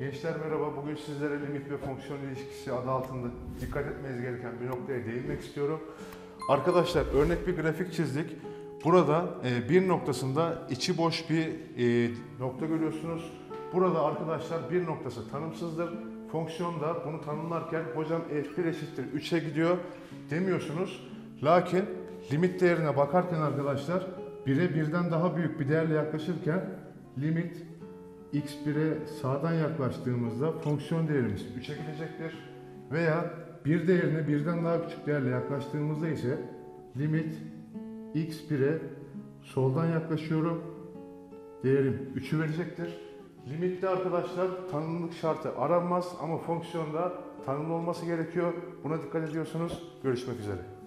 Gençler merhaba. Bugün sizlere limit ve fonksiyon ilişkisi adı altında dikkat etmeniz gereken bir noktaya değinmek istiyorum. Arkadaşlar örnek bir grafik çizdik. Burada e, bir noktasında içi boş bir e, nokta görüyorsunuz. Burada arkadaşlar bir noktası tanımsızdır. Fonksiyonda bunu tanımlarken hocam f1 eşittir 3'e gidiyor demiyorsunuz. Lakin limit değerine bakarken arkadaşlar 1'e birden daha büyük bir değerle yaklaşırken limit x1'e sağdan yaklaştığımızda fonksiyon değerimiz 3'e gidecektir. Veya bir değerine birden daha küçük değerle yaklaştığımızda ise limit x1'e soldan yaklaşıyorum. Değerim 3'ü verecektir. Limitte arkadaşlar tanımlılık şartı aranmaz ama fonksiyonda tanımlı olması gerekiyor. Buna dikkat ediyorsunuz. Görüşmek üzere.